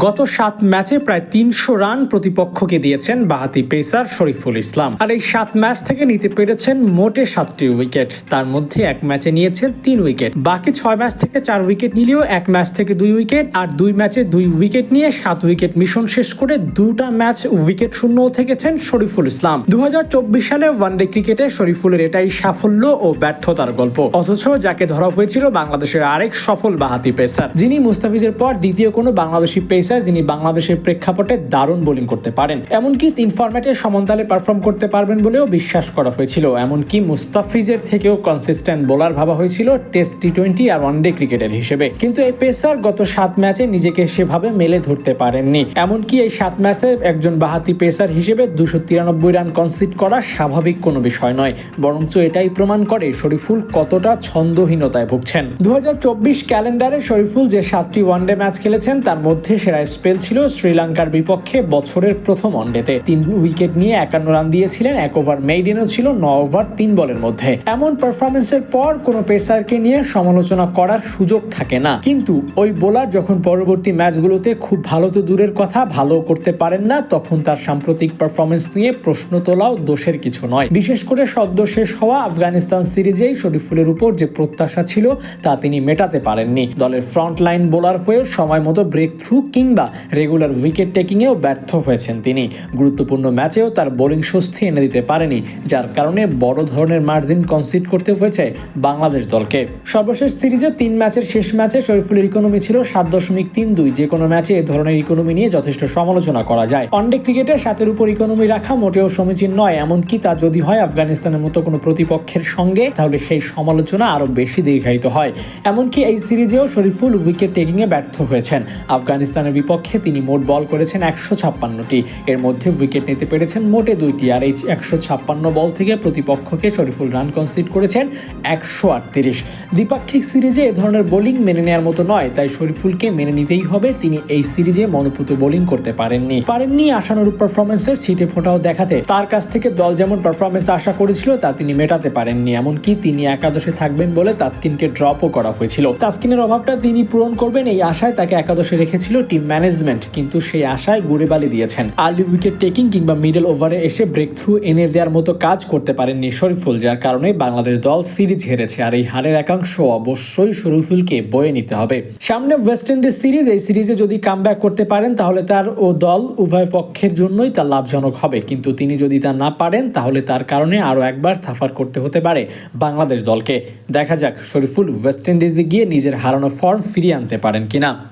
গত সাত ম্যাচে প্রায় তিনশো রান প্রতিপক্ষকে দিয়েছেন বাহাতি পেসার শরীফুল ইসলাম। আর এই সাত ম্যাচ থেকে নিতে পেরেছেন মোটে সাতটি উইকেট। তার মধ্যে এক ম্যাচে নিয়েছেন তিন উইকেট। বাকি ছয় ম্যাচ থেকে চার উইকেট নিলেও এক ম্যাচ থেকে দুই উইকেট আর দুই ম্যাচে দুই উইকেট নিয়ে সাত উইকেট মিশন শেষ করে দুটা ম্যাচ উইকেট শূন্য থেকেছেন শরীফুল ইসলাম। দু হাজার চব্বিশ সালে ওয়ানডে ক্রিকেটে শরীফুলের এটাই সাফল্য ও ব্যর্থতার গল্প। অথচ যাকে ধরা হয়েছিল বাংলাদেশের আরেক সফল বাহাতি পেসার, যিনি মুস্তাফিজের পর দ্বিতীয় কোনো বাংলাদেশি পেসার যিনি বাংলাদেশের প্রেক্ষাপটে দারুণ বোলিং করতে পারেন। এমনকি তিন ফরম্যাটে সমান্তালে পারফর্ম করতে পারবেন বলেও বিশ্বাস করা হয়েছিল। এমনকি মুস্তাফিজের থেকেও কনসিস্টেন্ট বোলার ভাবা হয়েছিল টেস্ট টি টোয়েন্টি আর ওয়ানডে ক্রিকেটের হিসেবে। কিন্তু এই পেসার গত সাত ম্যাচে নিজেকে সেভাবে মেলে ধরতে পারেননি। এমনকি এই সাত ম্যাচে একজন বাহাতি পেসার হিসেবে দুশো তিরানব্বই রান কনসিড করা স্বাভাবিক কোনো বিষয় নয়। বরঞ্চ এটাই প্রমাণ করে শরীফুল কতটা ছন্দহীনতায় ভুগছেন। দু হাজার চব্বিশ ক্যালেন্ডারে শরীফুল যে সাতটি ওয়ানডে ম্যাচ খেলেছেন, তার মধ্যে সেরা স্পেল ছিল শ্রীলঙ্কার বিপক্ষে বছরের প্রথম ওয়ানডেতে। তিন উইকেট নিয়ে একান্ন রান দিয়েছিলেন, এক ওভার মেইডেনও ছিল ন ওভার তিন বলের মধ্যে। এমন পারফরমেন্সের পর কোনো পেসারকে নিয়ে সমালোচনা করার সুযোগ থাকে না। কিন্তু ওই বোলার যখন পরবর্তী ম্যাচগুলোতে খুব ভালো তো দূরের কথা, ভালো করতে পারেন না, তখন তার সাম্প্রতিক পারফরমেন্স নিয়ে প্রশ্ন তোলাও দোষের কিছু নয়। বিশেষ করে সদ্য শেষ হওয়া আফগানিস্তান সিরিজেই শরীফুলের উপর যে প্রত্যাশা ছিল, তা তিনি মেটাতে পারেননি। দলের ফ্রন্ট লাইন বোলার হয়েও সময় মতো ব্রেক থ্রু কিংবা রেগুলার উইকেট টেকিংয়েও ব্যর্থ হয়েছেন তিনি। গুরুত্বপূর্ণ ম্যাচেও তার বোলিং স্বস্তি এনে দিতে পারেনি, যার কারণে বড় ধরনের মার্জিন কনসিড করতে হয়েছে বাংলাদেশ দলকে। সর্বশেষ সিরিজে তিন ম্যাচের শেষ ম্যাচে শরীফুলের ইকোনমি ছিল সাত দশমিক তিন দুই। যে কোনো ম্যাচে এ ধরনের ইকোনমি নিয়ে যথেষ্ট সমালোচনা করা যায়। ওয়ানডে ক্রিকেটে সাতের উপর ইকোনমি রাখা মোটেও সমীচীন নয়, এমনকি তা যদি হয় আফগানিস্তানের মতো কোনো প্রতিপক্ষের সঙ্গে, তাহলে সেই সমালোচনা আরও বেশি দীর্ঘায়িত হয়। এমনকি এই সিরিজেও শরীফুল উইকেট টেকিংয়ে ব্যর্থ হয়েছেন। আফগানিস্তানের বিপক্ষে তিনি মোট বল করেছেন একশো ছাপ্পান্নটি। এর মধ্যে উইকেট নিতে পেরেছেন মোটে দুইটি, আর এই একশো ছাপ্পান্ন বল থেকে প্রতিপক্ষকে শরীফুল রান কনসিড করেছেন একশো আটত্রিশ। দ্বিপাক্ষিক সিরিজে এ ধরনের বোলিং মেনে নেওয়ার মতো নয়, তাই শরীফুলকে মেনে নিতেই হবে। তিনি এই সিরিজে মনোপুত বোলিং করতে পারেননি। পারেননি আশানুরূপ পারফরমেন্সের ছিটে ফোটাও দেখাতে। তার কাছ থেকে দল যেমন পারফরমেন্স আশা করেছিল, তা তিনি মেটাতে পারেননি। এমনকি তিনি একাদশে থাকবেন বলে তাসকিনকে ড্রপও করা হয়েছিল। তাসকিনের অভাবটা তিনি পূরণ করবেন এই আশায় তাকে একাদশে রেখেছিল টিম ম্যানেজমেন্ট কিন্তু সেই আশায় গুড়ে বালি দিয়েছেন। আর্লি উইকেট টেকিং কিংবা মিডল ওভারে এসে ব্রেক থ্রু এনে দেওয়ার মতো কাজ করতে পারেননি শরীফুল, যার কারণে বাংলাদেশ দল সিরিজ হেরেছে। আর এই হারের একাংশ অবশ্যই শরীফুলকে বয়ে নিতে হবে। সামনে ওয়েস্ট ইন্ডিজ সিরিজ, এই সিরিজে যদি কাম করতে পারেন, তাহলে তার ও দল উভয় পক্ষের জন্যই তা লাভজনক হবে। কিন্তু তিনি যদি তা না পারেন, তাহলে তার কারণে আরও একবার সাফার করতে হতে পারে বাংলাদেশ দলকে। দেখা যাক শরীফুল ওয়েস্ট ইন্ডিজে গিয়ে নিজের হারানো ফর্ম ফিরিয়ে আনতে পারেন কিনা।